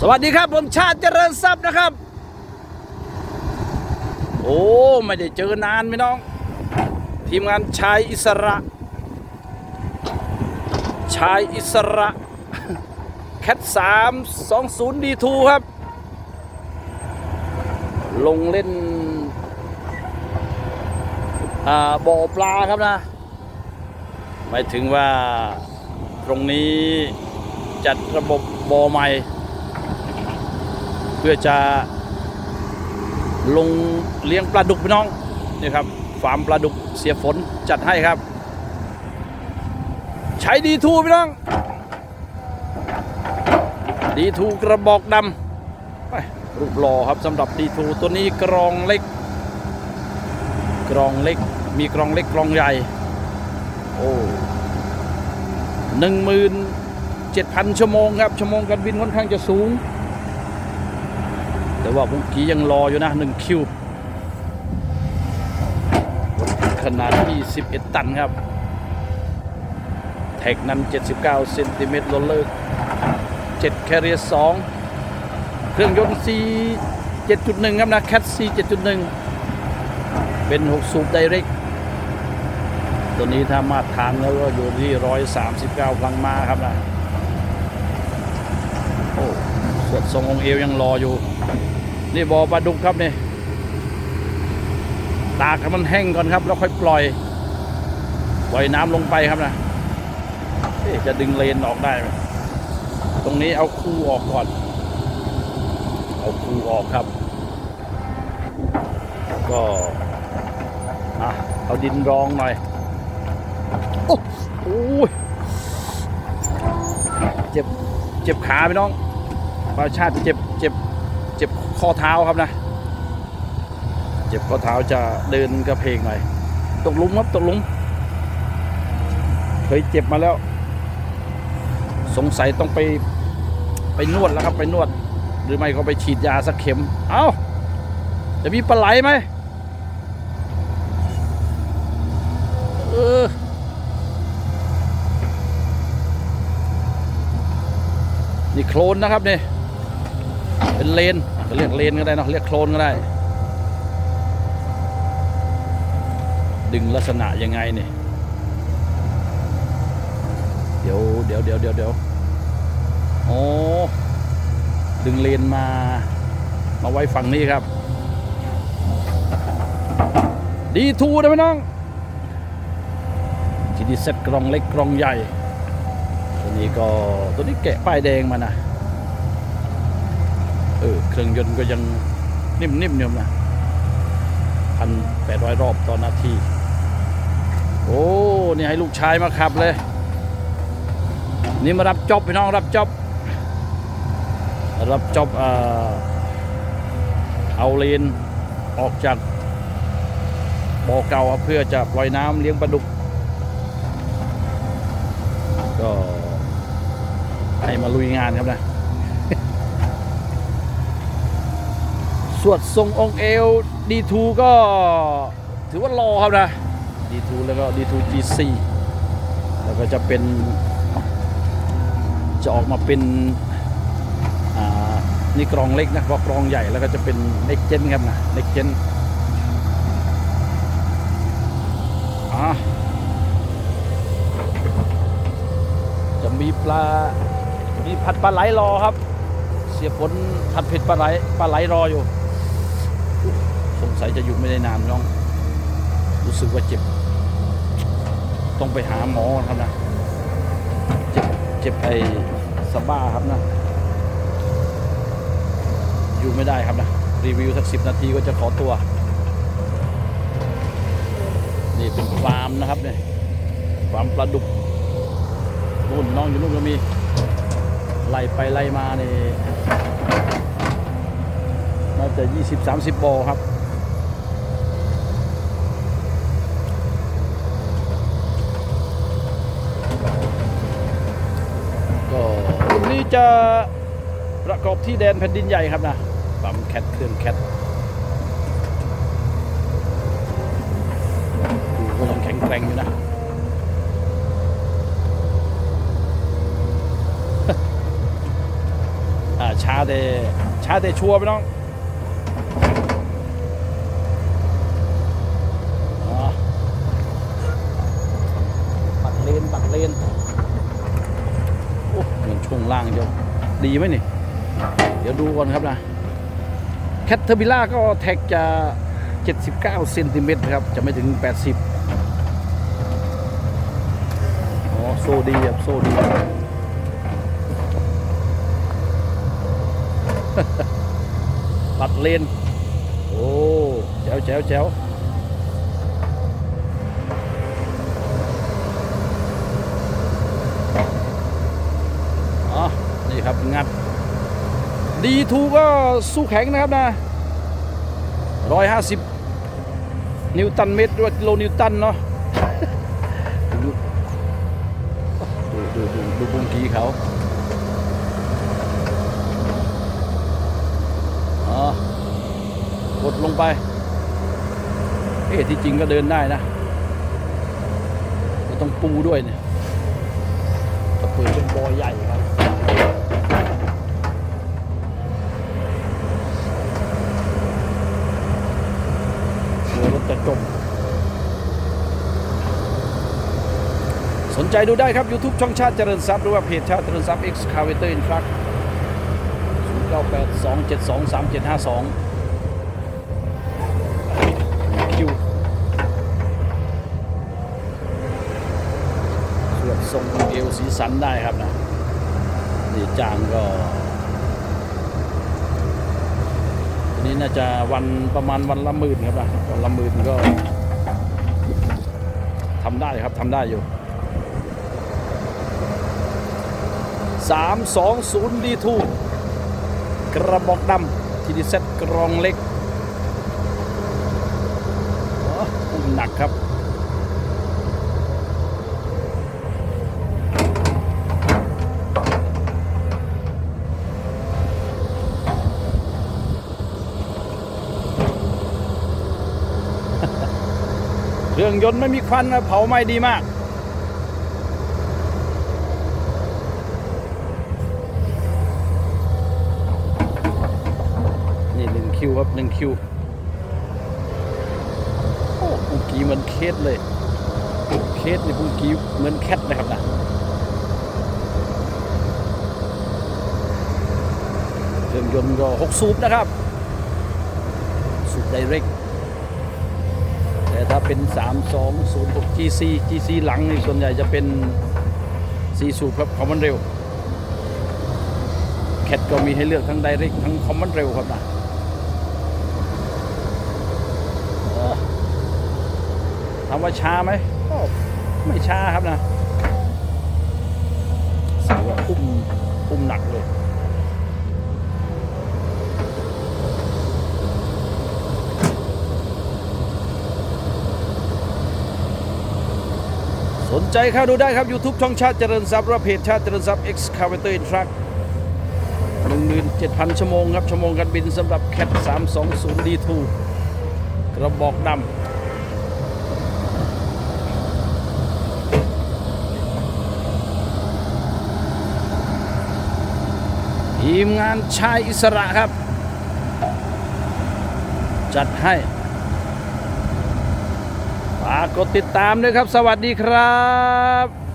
สวัสดีครับผมชาติเจริญทรัพย์นะครับ โอ้ไม่ได้เจอนานพี่น้อง ทีมงานชายอิสระ ชายอิสระแคทสามสองศูนย์ดีทูครับ ลงเล่นบ่อปลาครับนะหมายถึงว่าตรงนี้จัดระบบบ่อใหม่ พื่อจะลงเลี้ยงปลาดุกพี่น้องนี่ครับฟาร์มปลาดุกเสียฝนจัดให้ครับ ใช้ดีทูพี่น้อง ดีทูกระบอกดำไปรูปหล่อครับสำหรับดีทูตัวนี้กรองเล็ก กรองเล็กมีกรองเล็กกรองใหญ่โอ้หนึ่งหมื่นเจ็ดพันชั่วโมงครับ ชั่วโมงการบินค่อนข้างจะสูง แต่ว่าเมื่อกี้ยังรออยู่นะหนึ่งคิวขนาด 21 ตันครับ แท็กนั้น 79เซนติเมตรโรลเลอร์7แคเรีย2เครื่องยนต์ C 7.1 ครับนะแคท C 7.1 เป็น 6 สูบไดเรกตัวนี้ถ้ามาตรฐานแล้วก็อยู่ที่ 139 พลังมาครับนะ โอ้สวด ทรงองค์เอวยังรออยู่ นี่บอปลาดุกครับนี่ ตากให้มันแห้งก่อนครับ แล้วค่อยปล่อย ปล่อยน้ำลงไปครับนะจะดึงเลนออกได้ไหมตรงนี้เอาคูออกก่อน เอาคูออกครับ ก็อะเอาดินรองหน่อย โอ้โอ้ยเจ็บ เจ็บขาพี่น้อง ปลาชาติเจ็บเจ็บเจ็บข้อเท้าครับนะ เจ็บข้อเท้าจะเดินกระเพกหน่อยตกลุมครับตกลุมเคยเจ็บมาแล้ว สงสัยต้องไปไปนวดแล้วครับไปนวด หรือไม่ก็ไปฉีดยาสักเข็ม เอ้า จะมีปลาไหลไหมเออนี่โคลนนะครับเนี่ย เป็นเลนก็เรียกเลนก็ได้เนอะเรียกโคลนก็ได้ ดึงลักษณะยังไงเนี่ยเดี๋ยวเดี๋ยวเดี๋ยวเดี๋ยวเดี๋ยวโอ้ดึงเลนมา มาไว้ฝั่งนี้ครับ ดีทูนะพี่น้องทีดีเซ็ตกรองเล็กกรองใหญ่ ตัวนี้ก็ตัวนี้แกะป้ายแดงมานะ ออเครื่องยนต์ก็ยังนิ่มๆอยู่นะพันแปดร้อยรอบต่อนาที โอ้นี่ให้ลูกชายมาขับเลย นี่มารับจอบพี่น้องรับจอบรับจอบเออเอาเลนออกจากบ่อเก่าเพื่อจะปล่อยน้ำเลี้ยงปลาดุก ก็ให้มาลุยงานครับนะ วดทรงองเอลดีทูก็ถือว่ารอครับนะดีทูแล้วก็ดีทูจีซีแล้วก็จะเป็น จะออกมาเป็นนี่กรองเล็กนะพรากรองใหญ่แล้วก็จะเป็นเล็กเจนครับนะเล็กเจนจะมีปลา มีผัดปลาไหลรอครับ เสียผลผัดเผ็ดปลาไหลปลาไหลรออยู่ สงสัยจะอยู่ไม่ได้นานน้อง รู้สึกว่าเจ็บ ต้องไปหาหมอครับนะ เจ็บเจ็บไอ้สบ้าครับนะ อยู่ไม่ได้ครับนะ รีวิวสักสิบนาทีก็จะขอตัว นี่เป็นฟาร์มนะครับเนี่ยฟาร์มปลาดุกนู่นน้องอยู่นู่นก็มี ไล่ไปไล่มานี่น่าจะ 20-30บ่อครับ ก็รุ่นนี้ จะประกอบที่แดนแผ่นดินใหญ่ครับนะปั๊มแคทเครื่องแคทดูก็ยังแข็งแกร่งอยู่นะอ่าช้าแต่ช้าแต่ชัวร์พี่น้องอ่าปัดเลนปัดเลนโอ้เหมือนช่วงล่างจะ ดีไหมนี่ เดี๋ยวดูก่อนครับนะแคทเทอร์บิล่าก็แท็กจะ 79เซนติเมตรครับ จะไม่ถึง 80อ๋อโซดีครับโซดีปัดเลน โอ้แจ๋วแจ๋วแจ๋วอ๋อ นี่ครับ งัดดีทูก็สู้แข็งนะครับนะร้อยห้าสิบนิวตันเมตรด้วยกิโลนิวตันเนาะดูดูดูดูดูบุงกีเขาอ๋อกดลงไป เอ๊ะที่จริงก็เดินได้นะต้องปูด้วยเนี่ยจะเปิดเป็นบอยใหญ่ครับ กลัวรถ จะจม สนใจดูได้ครับ YouTube ช่องชาติเจริญทรัพย์หรือว่าเพจชาติเจริญทรัพย์ Excavator in Truck 0982723752คิวสวดทรงเอวสีสันได้ครับนะนี่จางก็อั นี้น่าจะวันประมาณวันละหมื่นครับนะวันละหมื่นก็ทำได้ครับทำได้อยู่ 320 D2 กระบอกดำทีดีเซ็ตกรองเล็กอืมหนักครับ รื่องยนต์ไม่มีควันนะเผาไหม้ดีมาก นี่หนึ่งคิวครับหนึ่งคิว โอ้ปุกีเหมือนเคสเลย เคสนี่ปุกีเหมือนแคทเลยครับนะเครื่องยนต์ก็หกสูบนะครับ สูบไดเรก แต่ถ้าเป็น 3206 GC GC หลังนี่ส่วนใหญ่จะเป็น4สูบครับคอมมอนเร็วแคทก็มีให้เลือกทั้งไดเรกทั้งคอมมอนเร็วครับนะถามว่าช้าไหมก็ไม่ช้าครับนะสียว่าอุ้มอุ้มหนักเลย นใจเข้าดูได้ครับ YouTube ช่องชาติเจริญทรัพย์หรือว่าเพจชาติเจริญทรัพย์ Excavator in Truck 17,000 ชั่วโมงครับ ชั่วโมงการบินสำหรับ CAT 320 D2 กระบอกดำทีมงานชายอิสระครับ จัดให้ากกดติดตามด้วยครับ สวัสดีครับ